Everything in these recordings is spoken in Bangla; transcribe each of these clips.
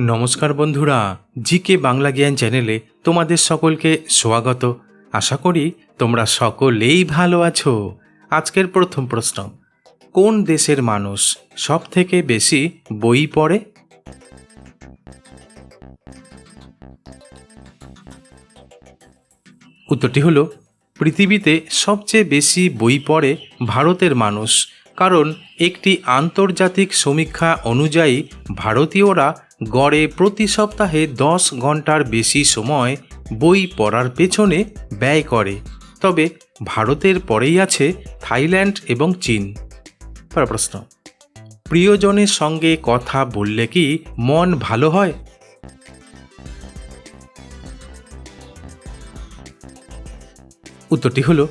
নমস্কার বন্ধুরা, জিকে বাংলা জ্ঞান চ্যানেলে তোমাদের সকলকে স্বাগত। আশা করি তোমরা সকলেই ভালো আছো। আজকের প্রথম প্রশ্ন, কোন দেশের মানুষ সব থেকে বেশি বই পড়ে? উত্তরটি হলো, পৃথিবীতে সবচেয়ে বেশি বই পড়ে ভারতের মানুষ কারণ একটি আন্তর্জাতিক সমীক্ষা অনুযায়ী ভারতীয়রা গড়ে প্রতি সপ্তাহে দশ ঘণ্টার বেশি সময় বই পড়ার পেছনে ব্যয় করে। তবে ভারতের পরেই আছে থাইল্যান্ড এবং চীন। প্রশ্ন, প্রিয়জনের সঙ্গে কথা বললে কি মন ভালো হয়? উত্তরটি হলো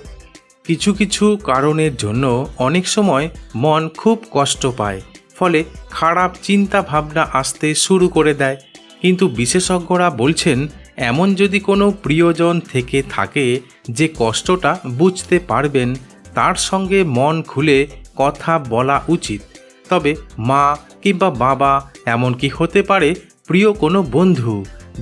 কিছু কিছু কারণের জন্য অনেক সময় মন খুব কষ্ট পায়, ফলে খারাপ চিন্তা ভাবনা আসতে শুরু করে দেয়। কিন্তু বিশেষজ্ঞরা বলছেন, এমন যদি কোনো প্রিয়জন থেকে থাকে যে কষ্টটা বুঝতে পারবেন, তার সঙ্গে মন খুলে কথা বলা উচিত। তবে মা কিংবা বাবা এমনকি হতে পারে প্রিয় কোনো বন্ধু,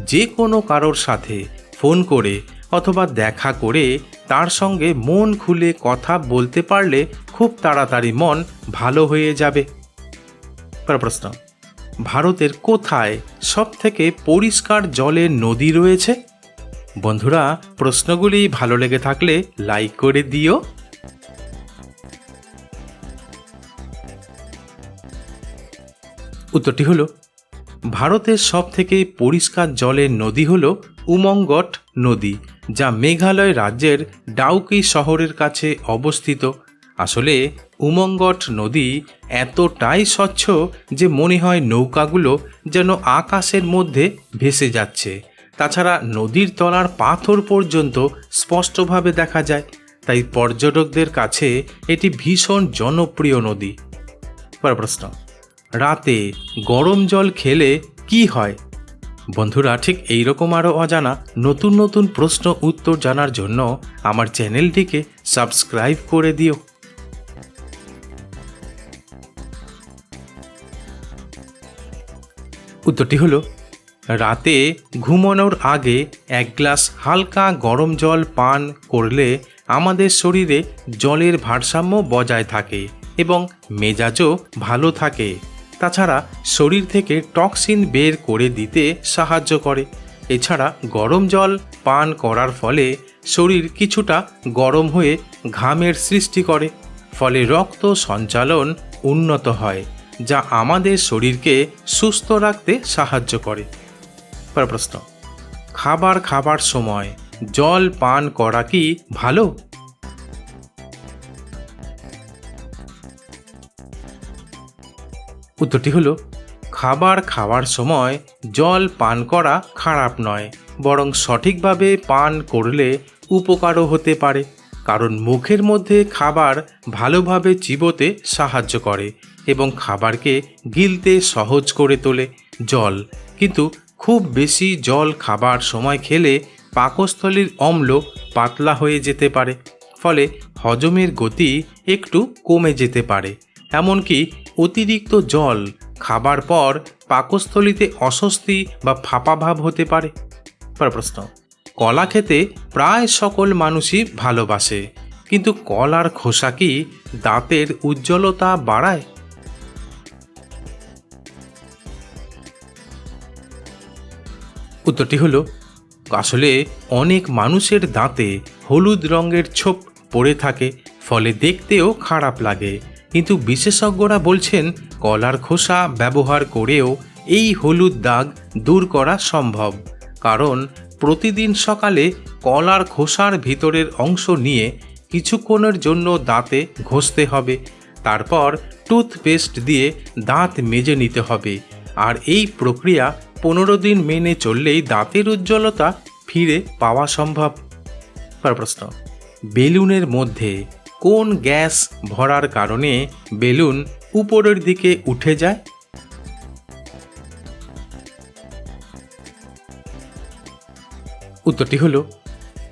যে কোনো কারোর সাথে ফোন করে অথবা দেখা করে তার সঙ্গে মন খুলে কথা বলতে পারলে খুব তাড়াতাড়ি মন ভালো হয়ে যাবে। প্রশ্ন। ভারতের কোথায় সব থেকে পরিষ্কার জলের নদী রয়েছে? বন্ধুরা, প্রশ্নগুলি ভালো লেগে থাকলে লাইক করে দিও। উত্তরটি হলো, ভারতের সব থেকে পরিষ্কার জলের নদী হল উমঙ্গট নদী। যা মেঘালয় রাজ্যের ডাউকি শহরের কাছে অবস্থিত। আসলে উমঙ্গট নদী এতটাই স্বচ্ছ যে মনে হয় নৌকাগুলো যেন আকাশের মধ্যে ভেসে যাচ্ছে। তাছাড়া নদীর তলার পাথর পর্যন্ত স্পষ্টভাবে দেখা যায়। তাই পর্যটকদের কাছে এটি ভীষণ জনপ্রিয় নদী। প্রশ্ন, রাতে গরম জল খেলে কি হয়? বন্ধুরা, ঠিক এইরকম আরও অজানা নতুন নতুন প্রশ্ন উত্তর জানার জন্য আমার চ্যানেলটিকে সাবস্ক্রাইব করে দিও। উত্তরটি হলো, রাতে ঘুমানোর আগে এক গ্লাস হালকা গরম জল পান করলে আমাদের শরীরে জলের ভারসাম্য বজায় থাকে এবং মেজাজও ভালো থাকে। তাছাড়া শরীর থেকে টক্সিন বের করে দিতে সাহায্য করে। এছাড়া গরম জল পান করার ফলে শরীর কিছুটা গরম হয়ে ঘামের সৃষ্টি করে, ফলে রক্ত সঞ্চালন উন্নত হয়, যা আমাদের শরীরকে সুস্থ রাখতে সাহায্য করে। প্রশ্ন, খাবার খাবার সময় জল পান করা কি ভালো? উত্তরটি হলো, খাবার খাওয়ার সময় জল পান করা খারাপ নয়, বরং সঠিকভাবে পান করলে উপকারও হতে পারে, কারণ মুখের মধ্যে খাবার ভালোভাবে চিবোতে সাহায্য করে এবং খাবারকে গিলতে সহজ করে তোলে জল। কিন্তু খুব বেশি জল খাবার সময় খেলে পাকস্থলীর অম্ল পাতলা হয়ে যেতে পারে, ফলে হজমের গতি একটু কমে যেতে পারে। এমনকি অতিরিক্ত জল খাবার পর পাকস্থলীতে অস্বস্তি বা ফাঁপা ভাব হতে পারে। প্রশ্ন, কলা খেতে প্রায় সকল মানুষই ভালোবাসে, কিন্তু কলার খোসা কি দাঁতের উজ্জ্বলতা বাড়ায়? উত্তরটি হলো, আসলে অনেক মানুষের দাঁতে হলুদ রঙের ছোপ পড়ে থাকে, ফলে দেখতেও খারাপ লাগে। কিন্তু বিশেষজ্ঞরা বলছেন, কলার খোসা ব্যবহার করেও এই হলুদ দাগ দূর করা সম্ভব। কারণ প্রতিদিন সকালে কলার খোসার ভিতরের অংশ নিয়ে কিছুক্ষণের জন্য দাঁতে ঘষতে হবে। তারপর টুথপেস্ট দিয়ে দাঁত মেজে নিতে হবে। আর এই প্রক্রিয়া পনেরো দিন মেনে চললেই দাঁতের উজ্জ্বলতা ফিরে পাওয়া সম্ভব। প্রশ্ন। বেলুনের মধ্যে কোন গ্যাস ভরার কারণে বেলুন উপরের দিকে উঠে যায়? উত্তরটি হলো,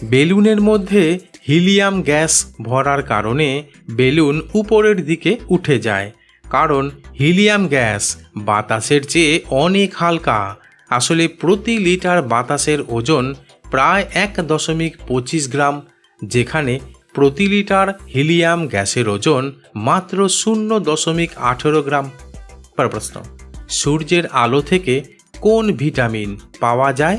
বেলুনের মধ্যে হিলিয়াম গ্যাস ভরার কারণে বেলুন উপরের দিকে উঠে যায়, কারণ হিলিয়াম গ্যাস বাতাসের চেয়ে অনেক হালকা। আসলে প্রতি লিটার বাতাসের ওজন প্রায় এক দশমিক পঁচিশ গ্রাম, যেখানে প্রতি লিটার হিলিয়াম গ্যাসের ওজন মাত্র শূন্য দশমিক আঠেরো গ্রাম। প্রশ্ন, সূর্যের আলো থেকে কোন ভিটামিন পাওয়া যায়?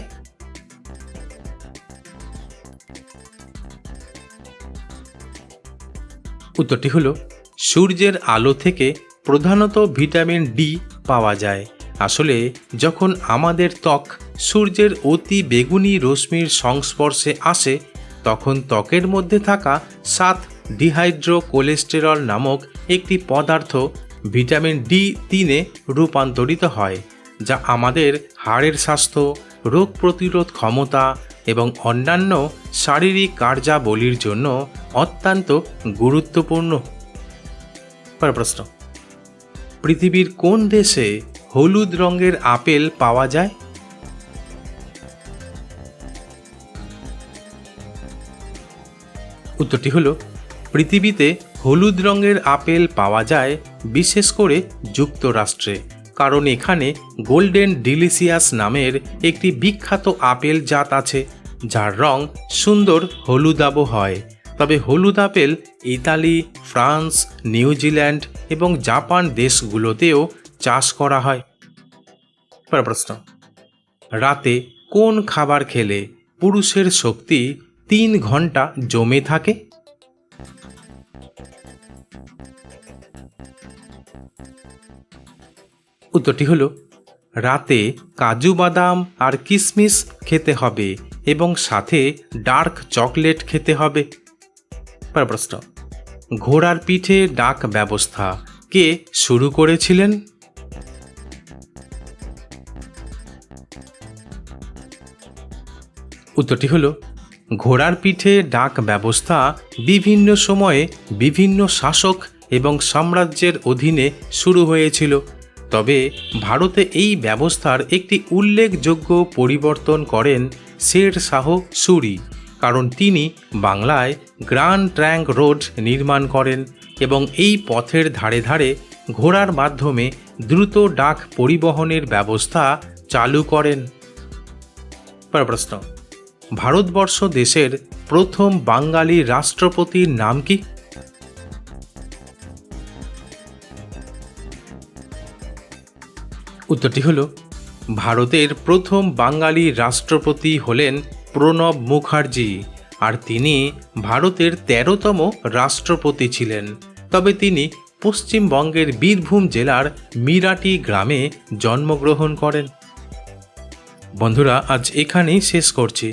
উত্তরটি হলো, সূর্যের আলো থেকে প্রধানত ভিটামিন ডি পাওয়া যায়। আসলে, যখন আমাদের ত্বক সূর্যের অতি বেগুনি রশ্মির সংস্পর্শে আসে তখন ত্বকের মধ্যে থাকা সাত ডিহাইড্রো কোলেস্টেরল নামক একটি পদার্থ ভিটামিন ডি তিনে রূপান্তরিত হয়, যা আমাদের হাড়ের স্বাস্থ্য, রোগ প্রতিরোধ ক্ষমতা এবং অন্যান্য শারীরিক কার্যাবলীর জন্য অত্যন্ত গুরুত্বপূর্ণ। প্রশ্ন, পৃথিবীর কোন দেশে হলুদ রঙের আপেল পাওয়া যায়? উত্তরটি হলো, পৃথিবীতে হলুদ রঙের আপেল পাওয়া যায় বিশেষ করে যুক্তরাষ্ট্রে, কারণ এখানে গোল্ডেন ডিলিসিয়াস নামের একটি বিখ্যাত আপেল জাত আছে, যার রং সুন্দর হলুদাব হয়। তবে হলুদ apple Italy, France New Zealand এবং জাপান দেশগুলোতেও চাষ করা হয়। প্রশ্ন, রাতে কোন খাবার খেলে পুরুষের শক্তি তিন ঘণ্টা জমে থাকে। উত্তরটি হলো, রাতে কাজু বাদাম আর কিশমিশ খেতে হবে এবং সাথে ডার্ক চকলেট খেতে হবে। প্রশ্ন, ঘোড়ার পিঠে ডাক ব্যবস্থা কে শুরু করেছিলেন? উত্তরটি হলো ঘোড়ার পিঠে ডাক ব্যবস্থা বিভিন্ন সময়ে বিভিন্ন শাসক এবং সাম্রাজ্যের অধীনে শুরু হয়েছিল। তবে ভারতে এই ব্যবস্থার একটি উল্লেখযোগ্য পরিবর্তন করেন শের শাহ সুরি, কারণ তিনি বাংলায় গ্র্যান্ড ট্র্যাঙ্ক রোড নির্মাণ করেন এবং এই পথের ধারে ধারে ঘোড়ার মাধ্যমে দ্রুত ডাক পরিবহনের ব্যবস্থা চালু করেন। প্রশ্ন। ভারতবর্ষ দেশের প্রথম বাঙালি রাষ্ট্রপতির নাম কি? উত্তরটি হল, ভারতের প্রথম বাঙালি রাষ্ট্রপতি হলেন প্রণব মুখার্জি, আর তিনি ভারতের তেরোতম রাষ্ট্রপতি ছিলেন। তবে তিনি পশ্চিমবঙ্গের বীরভূম জেলার মিরাটি গ্রামে জন্মগ্রহণ করেন। বন্ধুরা, আজ এখানেই শেষ করছি।